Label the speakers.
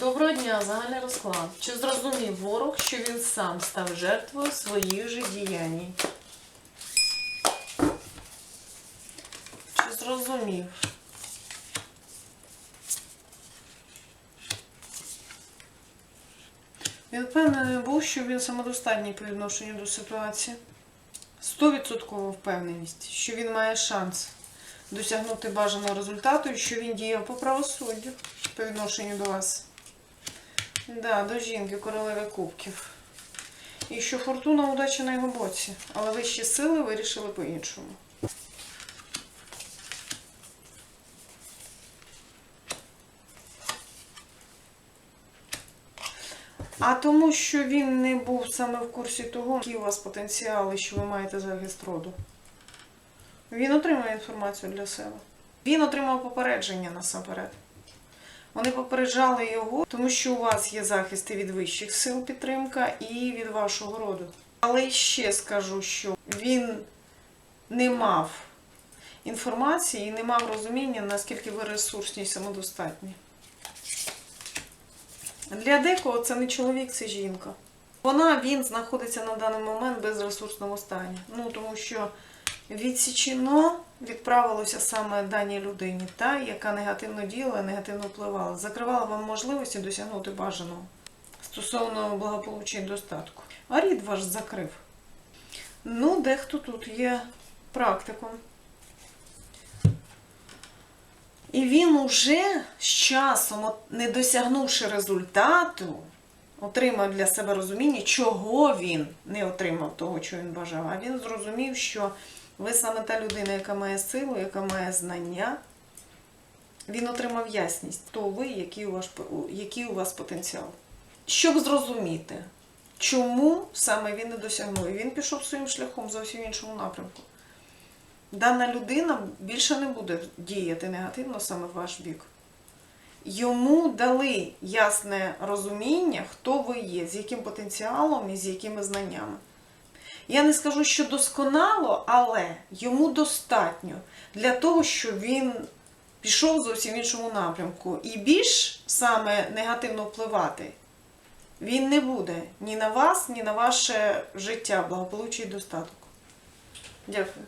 Speaker 1: Доброго дня, загальний розклад. Чи зрозумів ворог, що він сам став жертвою своїх же діянь? Чи зрозумів? Він впевнений був, що він самодостатній по відношенню до ситуації. Стовідсоткова впевненість, що він має шанс досягнути бажаного результату і що він діяв по правосуддю по відношенню до вас. Да, до жінки, королеви кубків. І що фортуна удача на його боці, але вищі сили вирішили по-іншому. А тому, що він не був саме в курсі того, які у вас потенціали, що ви маєте захист роду. Він отримав інформацію для себе. Він отримав попередження насамперед. Вони попереджали його, тому що у вас є захист від вищих сил підтримка і від вашого роду. Але ще скажу, що він не мав інформації і не мав розуміння, наскільки ви ресурсні і самодостатні. Для декого це не чоловік, це жінка. Вона, він знаходиться на даний момент в безресурсному стані. Ну, тому що відсічено відправилося саме даній людині, та, яка негативно діяла, негативно впливала, закривала вам можливості досягнути бажаного стосовно благополуччя і достатку. А рід ваш закрив. Ну, дехто тут є практиком. І він уже з часом, не досягнувши результату, отримав для себе розуміння, чого він не отримав того, що він бажав. А він зрозумів, що ви саме та людина, яка має силу, яка має знання. Він отримав ясність, хто ви, який у, ваш, який у вас потенціал. Щоб зрозуміти, чому саме він не досягнув. Він пішов своїм шляхом зовсім іншому напрямку. Дана людина більше не буде діяти негативно саме в ваш бік. Йому дали ясне розуміння, хто ви є, з яким потенціалом і з якими знаннями. Я не скажу, що досконало, але йому достатньо для того, щоб він пішов зовсім в іншому напрямку. І більш саме негативно впливати він не буде ні на вас, ні на ваше життя, благополуччя і достаток. Дякую.